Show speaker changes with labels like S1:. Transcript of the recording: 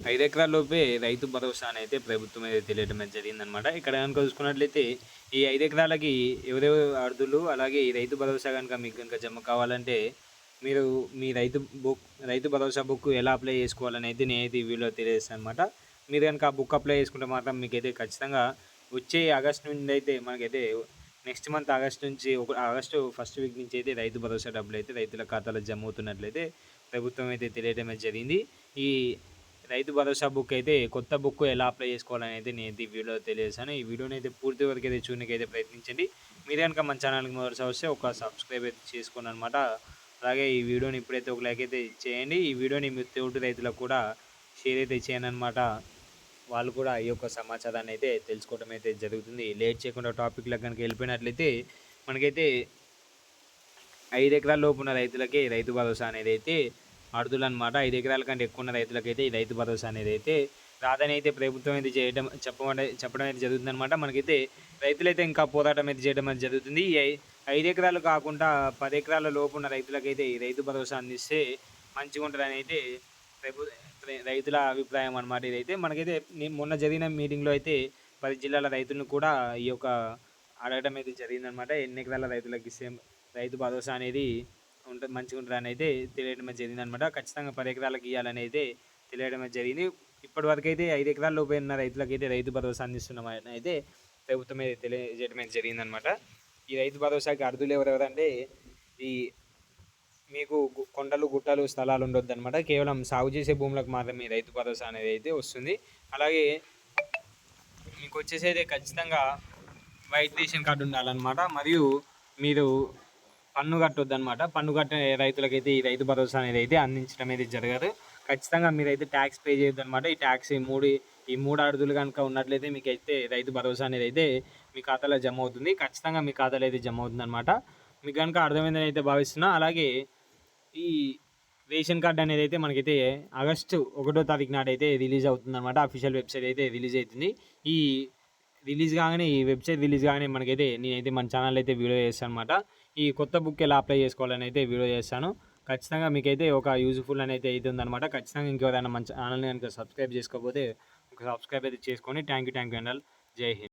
S1: ఐదు ఎకరాల లోపే రైతు భరోసా అని అయితే ప్రభుత్వం అయితే తెలియడం జరిగిందనమాట ఇక్కడ కనుక చూసుకున్నట్లయితే ఈ ఐదు ఎకరాలకి ఎవరెవరు అర్థులు అలాగే ఈ రైతు భరోసా కనుక మీకు కనుక జమ కావాలంటే మీరు మీ రైతు బుక్ రైతు భరోసా బుక్ ఎలా అప్లై చేసుకోవాలని అయితే నేనైతే ఈ వీడియోలో తెలియజేస్తాను అనమాట మీరు కనుక ఆ బుక్ అప్లై చేసుకుంటే మాత్రం మీకైతే ఖచ్చితంగా వచ్చే ఆగస్ట్ నుండి అయితే మనకైతే నెక్స్ట్ మంత్ ఆగస్ట్ నుంచి ఒక ఆగస్టు ఫస్ట్ వీక్ నుంచి అయితే రైతు భరోసా డబ్బులు అయితే రైతుల ఖాతాలో జమ అవుతున్నట్లయితే ప్రభుత్వం అయితే తెలియడం జరిగింది. ఈ రైతు భరోసా బుక్ అయితే కొత్త బుక్ ఎలా అప్లై చేసుకోవాలని అయితే నేను ఈ వీడియోలో తెలియజేశాను. ఈ వీడియోని అయితే పూర్తి వరకు అయితే చూడడానికి అయితే ప్రయత్నించండి. మీరు కనుక మన ఛానల్కి మొదటి వస్తే ఒక సబ్స్క్రైబ్ అయితే చేసుకోండి అనమాట అలాగే ఈ వీడియోని ఇప్పుడైతే ఒక లైక్ అయితే చేయండి. ఈ వీడియోని మీ తోటి రైతులకు కూడా షేర్ అయితే చేయండి అనమాట వాళ్ళు కూడా ఈ యొక్క సమాచారాన్ని అయితే తెలుసుకోవడం అయితే జరుగుతుంది. లేట్ చేయకుండా టాపిక్లకు కనుక వెళ్ళిపోయినట్లయితే మనకైతే ఐదు ఎకరాల లోపు ఉన్న రైతులకి రైతు భరోసా అనేది అయితే అడుగులు అనమాట ఐదు ఎకరాల కంటే ఎక్కువ ఉన్న రైతులకైతే ఈ రైతు భరోసా అనేది అయితే రాదని అయితే ప్రభుత్వం అయితే చేయడం చెప్పడం చెప్పడం అయితే జరుగుతుంది అనమాట మనకైతే రైతులైతే ఇంకా పోరాటం అయితే చేయడం అనేది జరుగుతుంది. ఈ ఐదు ఎకరాలు కాకుండా పది ఎకరాల లోపు ఉన్న రైతులకైతే ఈ రైతు భరోసా అందిస్తే మంచిగా ఉంటుందని అయితే ప్రభు రైతుల అభిప్రాయం అనమాట ఇదైతే. మనకైతే మొన్న జరిగిన మీటింగ్లో అయితే పది జిల్లాల రైతులను కూడా ఈ యొక్క అడగడం అయితే జరిగిందనమాట ఎన్ని ఎకరాల రైతులకు ఇస్తే రైతు భరోసా అనేది ఉంటుంది మంచిగా ఉంటుందని అయితే తెలియడం జరిగింది అనమాట ఖచ్చితంగా పది ఎకరాలకు ఇవ్వాలని అయితే తెలియడం జరిగింది. ఇప్పటివరకు అయితే ఐదు ఎకరాల లోపు ఉన్న అయితే రైతు భరోసా అందిస్తున్నామని అయితే ప్రభుత్వం అయితే తెలియజేయడం జరిగింది జరిగిందనమాట. ఈ రైతు భరోసాకి అర్థులు ఎవరెవరంటే ఈ మీకు గు- కొండలు గుట్టలు స్థలాలు ఉండొద్దు అనమాట కేవలం సాగు చేసే భూములకు మాత్రమే ఈ రైతు భరోసా అనేది అయితే వస్తుంది. అలాగే మీకు వచ్చేసి అయితే ఖచ్చితంగా వైట్ రేషన్ కార్డు ఉండాలన్నమాట. మరియు మీరు పన్ను కట్టొద్దు అనమాట పన్ను కట్టే రైతులకైతే ఈ రైతు భరోసా అనేది అయితే అందించడం అయితే జరగదు. ఖచ్చితంగా మీరైతే ట్యాక్స్ పే చేయొద్దు అనమాట ఈ ట్యాక్స్ ఈ మూడు ఈ మూడు అడుగులు కనుక ఉన్నట్లయితే మీకు అయితే రైతు భరోసా అనేది అయితే మీ ఖాతాలో జమ అవుతుంది ఖచ్చితంగా మీ ఖాతాలో అయితే జమ అవుతుంది అనమాట మీకు కనుక అర్థమైందని అయితే భావిస్తున్నా అలాగే ఈ రేషన్ కార్డ్ అనేది అయితే మనకైతే ఆగస్టు ఒకటో తారీఖు నాడు అయితే రిలీజ్ అవుతుందన్నమాట. అఫీషియల్ వెబ్సైట్ అయితే రిలీజ్ అవుతుంది. ఈ రిలీజ్ కాగానే ఈ వెబ్సైట్ రిలీజ్ కాగానే మనకైతే నేనైతే మన ఛానల్ అయితే వీడియో చేస్తాను అనమాట ఈ కొత్త బుక్ ఎలా అప్లై చేసుకోవాలని అయితే వీడియో చేస్తాను. ఖచ్చితంగా మీకైతే ఒక యూజ్ఫుల్ అని అయితే అవుతుంది ఉందన్నమాట. ఖచ్చితంగా ఇంకెవరైనా మంచి ఛానల్ని కనుక సబ్స్క్రైబ్ చేసుకోకపోతే ఒక సబ్స్క్రైబ్ అయితే చేసుకొని. థ్యాంక్ యూ థ్యాంక్ యూ అండల్ జై హింద్